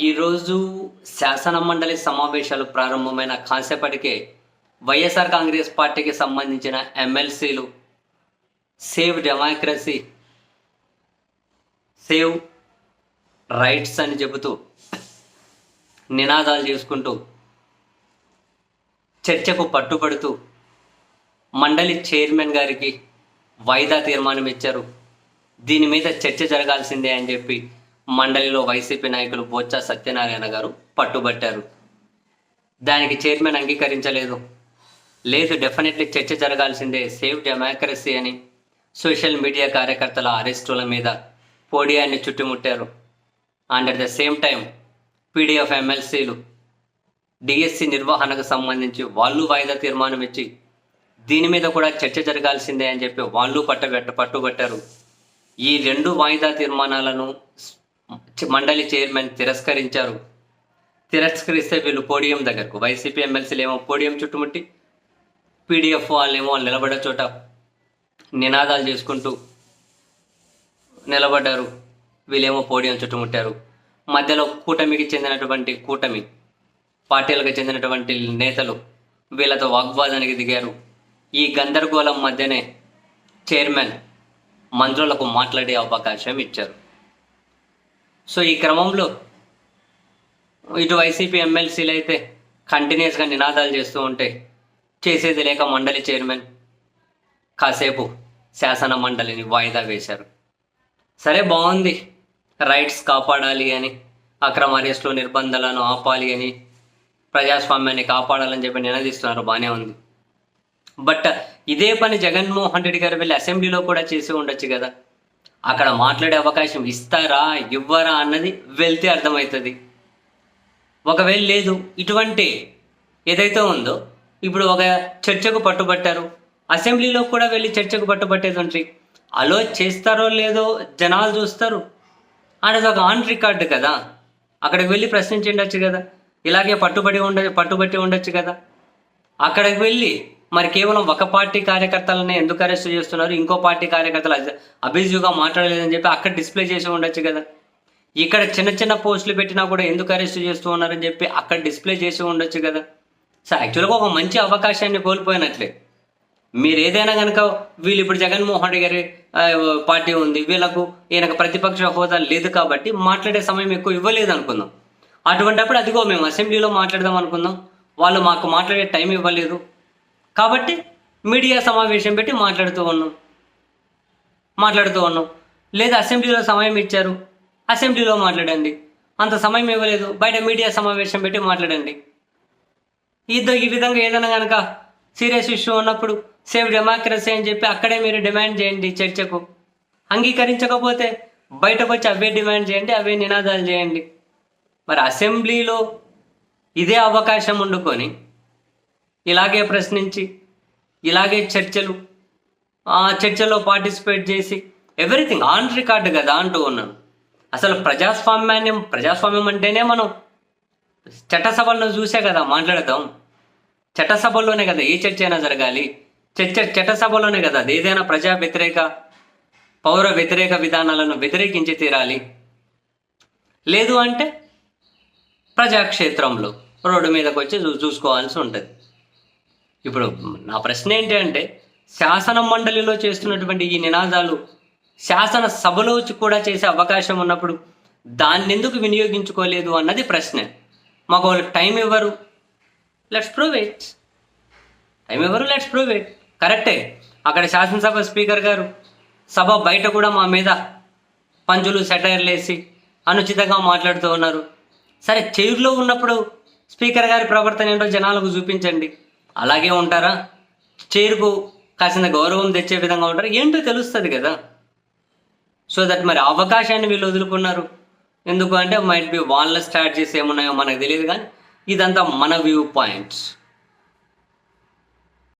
ఈరోజు శాసన మండలి సమావేశాలు ప్రారంభమైన కాసేపటికే వైఎస్ఆర్ కాంగ్రెస్ పార్టీకి సంబంధించిన ఎమ్మెల్సీలు సేవ్ డెమోక్రసీ సేవ్ రైట్స్ అని చెబుతూ నినాదాలు చేసుకుంటూ చర్చకు పట్టుబడుతూ మండలి చైర్మన్ గారికి వాయిదా తీర్మానం ఇచ్చారు. దీని మీద చర్చ జరగాల్సిందే అని చెప్పి మండలిలో వైసీపీ నాయకులు బొత్స సత్యనారాయణ గారు పట్టుబట్టారు. దానికి చైర్మన్ అంగీకరించలేదు. లేదు డెఫినెట్లీ చర్చ జరగాల్సిందే. సేవ్ డెమోక్రసీ అని సోషల్ మీడియా కార్యకర్తల అరెస్టుల మీద పోడియాన్ని చుట్టుముట్టారు. And at the same time PDF ఎమ్మెల్సీలు డిఎస్సి నిర్వహణకు సంబంధించి వాళ్ళు వాయిదా తీర్మానం ఇచ్చి దీని మీద కూడా చర్చ జరగాల్సిందే అని చెప్పి వాళ్ళు పట్టబెట్ట పట్టుబట్టారు. ఈ రెండు వాయిదా తీర్మానాలను మండలి చైర్మన్ తిరస్కరించారు. తిరస్కరిస్తే వీళ్ళు పోడియం దగ్గరకు. వైసీపీ ఎమ్మెల్సీలు ఏమో పోడియం చుట్టుముట్టి పీడిఎఫ్ వాళ్ళేమో వాళ్ళు నిలబడ్డ చోట నినాదాలు చేసుకుంటూ నిలబడ్డారు. వీళ్ళేమో పోడియం చుట్టుముట్టారు. మధ్యలో కూటమికి చెందినటువంటి కూటమి పార్టీలకు చెందినటువంటి నేతలు వీళ్ళతో వాగ్వాదానికి దిగారు. ఈ గందరగోళం మధ్యనే చైర్మన్ మంత్రులకు మాట్లాడే అవకాశం ఇచ్చారు. సో ఈ క్రమంలో ఇటు వైసీపీ ఎమ్మెల్సీలు అయితే కంటిన్యూస్గా నినాదాలు చేస్తూ ఉంటే చేసేది లేక మండలి చైర్మన్ కాసేపు శాసన మండలిని వాయిదా వేశారు. సరే బాగుంది. రైట్స్ కాపాడాలి అని అక్రమ అరెస్టులు నిర్బంధాలను ఆపాలి అని ప్రజాస్వామ్యాన్ని కాపాడాలని చెప్పి నినదిస్తున్నారు బాగానే ఉంది. బట్ ఇదే పని జగన్మోహన్ రెడ్డి గారు వెళ్ళి అసెంబ్లీలో కూడా చేసి ఉండొచ్చు కదా. అక్కడ మాట్లాడే అవకాశం ఇస్తారా ఇవ్వరా అన్నది వెళ్తే అర్థమవుతుంది. ఒకవేళ లేదు ఇటువంటి ఏదైతే ఉందో ఇప్పుడు ఒక చర్చకు పట్టుబట్టారు. అసెంబ్లీలో కూడా వెళ్ళి చర్చకు పట్టుబట్టేది ఉంటుంది అలో చేస్తారో లేదో జనాలు చూస్తారు. అనేది ఒక ఆన్ రికార్డు కదా. అక్కడికి వెళ్ళి ప్రశ్నించి ఉండొచ్చు కదా. ఇలాగే పట్టుబడి ఉండ పట్టుబట్టి ఉండొచ్చు కదా. అక్కడికి వెళ్ళి మరి కేవలం ఒక పార్టీ కార్యకర్తలనే ఎందుకు అరెస్ట్ చేస్తున్నారు? ఇంకో పార్టీ కార్యకర్తలు అభిజుగా మాట్లాడలేదని చెప్పి అక్కడ డిస్ప్లే చేసి ఉండొచ్చు కదా. ఇక్కడ చిన్న చిన్న పోస్టులు పెట్టినా కూడా ఎందుకు అరెస్ట్ చేస్తూ ఉన్నారని చెప్పి అక్కడ డిస్ప్లే చేసి ఉండొచ్చు కదా. సో యాక్చువల్గా ఒక మంచి అవకాశాన్ని కోల్పోయినట్లే. మీరు ఏదైనా కనుక వీళ్ళు ఇప్పుడు జగన్మోహన్ రెడ్డి గారి పార్టీ ఉంది. వీళ్ళకు ఈయనకు ప్రతిపక్ష హోదా లేదు కాబట్టి మాట్లాడే సమయం ఎక్కువ ఇవ్వలేదు అనుకుందాం. అటువంటిప్పుడు అదిగో మేము అసెంబ్లీలో మాట్లాడదాం అనుకుందాం. వాళ్ళు మాకు మాట్లాడే టైం ఇవ్వలేదు. కాబట్టి మీడియా సమావేశం పెట్టి మాట్లాడుతూ ఉన్నాం. మాట్లాడుతూ ఉన్నాం. లేదా అసెంబ్లీలో సమయం ఇచ్చారు. అసెంబ్లీలో మాట్లాడండి. అంత సమయం ఇవ్వలేదు. బయట మీడియా సమావేశం పెట్టి మాట్లాడండి. ఇద్దరు ఈ విధంగా ఏదైనా కనుక సీరియస్ ఇష్యూ ఉన్నప్పుడు సేవ్ డెమోక్రసీ అని చెప్పి అక్కడే మీరు డిమాండ్ చేయండి చర్చకు. అంగీకరించకపోతే బయటకు వచ్చి అవే డిమాండ్ చేయండి అవే నినాదాలు చేయండి. మరి అసెంబ్లీలో ఇదే అవకాశం వండుకొని ఇలాగే ప్రశ్నించి ఇలాగే చర్చలు ఆ చర్చలో పార్టిసిపేట్ చేసి ఎవ్రీథింగ్ ఆన్ రికార్డు కదా అంటూ ఉన్నాను. అసలు ప్రజాస్వామ్యాన్ని ప్రజాస్వామ్యం అంటేనే మనం. చట్టసభలను చూసే కదా మాట్లాడదాం. చట్టసభల్లోనే కదా ఏ చర్చ అయినా జరగాలి. చర్చ చట్టసభలోనే కదా అది ఏదైనా ప్రజా వ్యతిరేక పౌర వ్యతిరేక విధానాలను వ్యతిరేకించి తీరాలి. లేదు అంటే ప్రజాక్షేత్రంలో రోడ్డు మీదకి వచ్చి చూ చూసుకోవాల్సి ఉంటుంది. ఇప్పుడు నా ప్రశ్న ఏంటి అంటే శాసన మండలిలో చేస్తున్నటువంటి ఈ నినాదాలు శాసన సభలో కూడా చేసే అవకాశం ఉన్నప్పుడు దాన్ని ఎందుకు వినియోగించుకోలేదు అన్నది ప్రశ్న. మాకు వాళ్ళు టైం ఇవ్వరు. లెట్స్ ప్రూవ్ ఇట్ టైం ఇవ్వరు లెట్స్ ప్రూవ్ ఇట్ కరెక్టే అక్కడ శాసనసభ స్పీకర్ గారు సభ బయట కూడా మా మీద పంచులు సెటైర్లు వేసి అనుచితంగా మాట్లాడుతూ ఉన్నారు. సరే చైర్లో ఉన్నప్పుడు స్పీకర్ గారి ప్రవర్తన ఏంటో జనాలకు చూపించండి. అలాగే ఉంటారా? చేరుకు కాసిన గౌరవం తెచ్చే విధంగా ఉంటారు? ఏంటో తెలుస్తుంది కదా. సో దట్ మరి అవకాశాన్ని వీళ్ళు వదులుకున్నారు. ఎందుకు అంటే మైట్ బి వాళ్ళ స్ట్రాటజీస్ ఏమున్నాయో మనకు తెలియదు కానీ ఇదంతా మన వ్యూ పాయింట్స్